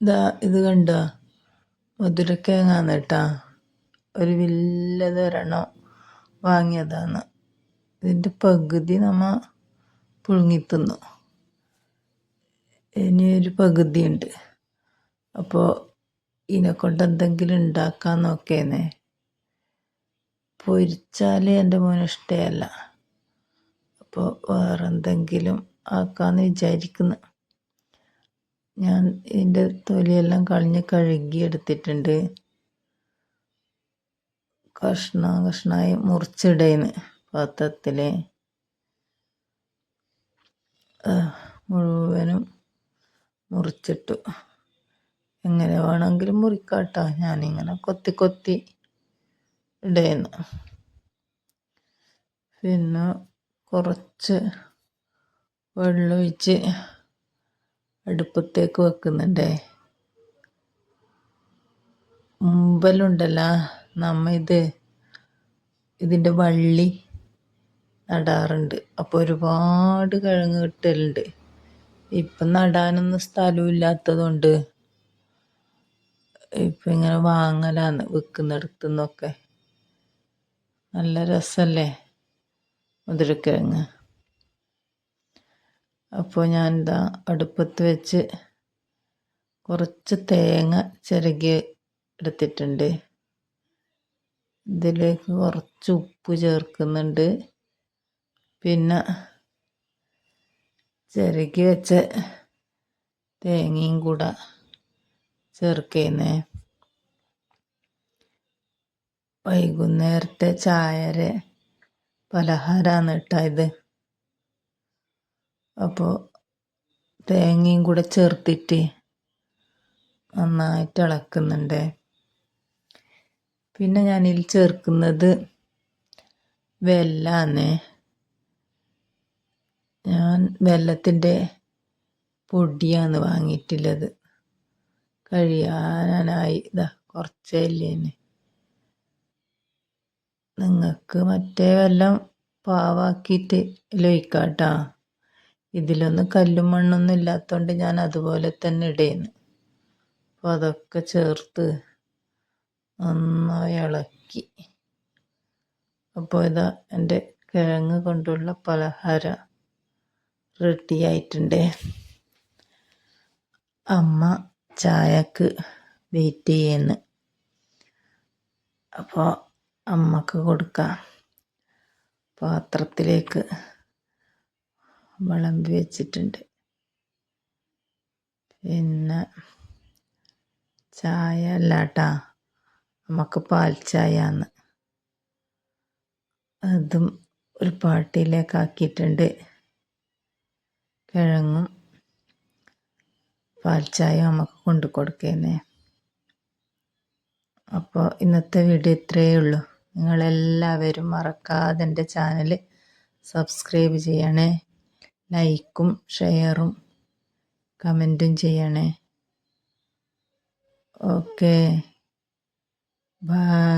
ഇതാ ഇത് കണ്ടോ? മധുരക്കിഴങ്ങാന്ന് കേട്ടാ ഒരു വലുതൊരെണ്ണം വാങ്ങിയതാണ്. ഇതിന്റെ പകുതി നമ്മ പുഴുങ്ങി തിന്നു ഇനിയൊരു പകുതിയുണ്ട്. അപ്പോൾ ഇതിനെ കൊണ്ട് എന്തെങ്കിലും ഉണ്ടാക്കാൻ നോക്കേന്നേ. പൊരിച്ചാൽ എന്റെ മോന് ഇഷ്ടമല്ല അപ്പോൾ വേറെ എന്തെങ്കിലും ആക്കാമെന്ന് വിചാരിക്കുന്നു. ഞാൻ ഇതിന്റെ തൊലിയെല്ലാം കളഞ്ഞ് കഴുകി എടുത്തിട്ടുണ്ട്. കഷ്ണ കഷ്ണമായി മുറിച്ചിടേന്ന് പാത്രത്തിൽ മുഴുവനും മുറിച്ചിട്ടു. എങ്ങനെ വേണമെങ്കിലും മുറിക്കാട്ടോ. ഞാനിങ്ങനെ കൊത്തി കൊത്തി ഇടേന്ന്. പിന്നെ കുറച്ച് വെള്ളമൊഴിച്ച് അടുപ്പത്തേക്ക് വെക്കുന്നുണ്ടേ. മുമ്പലുണ്ടല്ലോ നമ്മ ഇത് ഇതിന്റെ വള്ളി നടാറുണ്ട്. അപ്പോൾ ഒരുപാട് കിഴങ്ങ് കിട്ടലുണ്ട്. ഇപ്പം നടാനൊന്നും സ്ഥലമില്ലാത്തതുകൊണ്ട് ഇപ്പം ഇങ്ങനെ വാങ്ങലാന്ന് വിൽക്കുന്നിടത്തുനിന്നൊക്കെ നല്ല രസമല്ലേ മുതിരക്കിഴങ്ങ്? അപ്പോൾ ഞാൻ ഇതാ അടുപ്പത്ത് വെച്ച് കുറച്ച് തേങ്ങ ചിരകി എടുത്തിട്ടുണ്ട്. ഇതിലേക്ക് കുറച്ച് ഉപ്പ് ചേർക്കുന്നുണ്ട്. പിന്നെ ചിരകി വെച്ച തേങ്ങയും കൂടെ ചേർക്കുന്നേ. വൈകുന്നേരത്തെ ചായരെ പലഹാരമാണ് കേട്ടോ ഇത്. അപ്പോൾ തേങ്ങയും കൂടെ ചേർത്തിട്ട് നന്നായിട്ട് ഇളക്കുന്നുണ്ട്. പിന്നെ ഞാനിതിൽ ചേർക്കുന്നത് വെല്ലാന്ന് ഞാൻ വെല്ലത്തിന്റെ പൊടിയാണ് വാങ്ങിയിട്ടുള്ളത്. കഴിയാനായി ഇതാ കുറച്ചേ ഇല്ലേന് നിങ്ങൾക്ക് മറ്റേ വെല്ലം പാവാക്കിയിട്ട് ലൊഴിക്കാട്ടോ ഇതിലൊന്നും കല്ലും മണ്ണൊന്നും ഇല്ലാത്തതുകൊണ്ട് ഞാൻ അതുപോലെ തന്നെ ഇടേന്ന്. അപ്പോൾ അതൊക്കെ ചേർത്ത് നന്നായി ഇളക്കി. അപ്പോൾ ഇതാ എന്റെ കിഴങ്ങ് കൊണ്ടുള്ള പലഹാരം റെഡി ആയിട്ടുണ്ട്. അമ്മ ചായക്ക് വെയിറ്റ് ചെയ്യുന്നു. അപ്പോൾ അമ്മയ്ക്ക് കൊടുക്കാം. പാത്രത്തിലേക്ക് വിളമ്പി വെച്ചിട്ടുണ്ട്. പിന്നെ ചായ അല്ല കേട്ടാ നമുക്ക് പാൽ ചായ ചായന്ന് അതും ഒരു പാട്ടിയിലേക്ക് ആക്കിയിട്ടുണ്ട്. കിഴങ്ങും പാൽ ചായ നമുക്ക് കൊണ്ടു കൊടുക്കേനെ. അപ്പോൾ ഇന്നത്തെ വീഡിയോ ഇത്രയേ ഉള്ളൂ. നിങ്ങളെല്ലാവരും മറക്കാതെ എന്റെ ചാനൽ സബ്സ്ക്രൈബ് ചെയ്യണേ. ലൈക്കും ഷെയറും കമന്റും ചെയ്യണേ. ഓക്കേ. ബായ്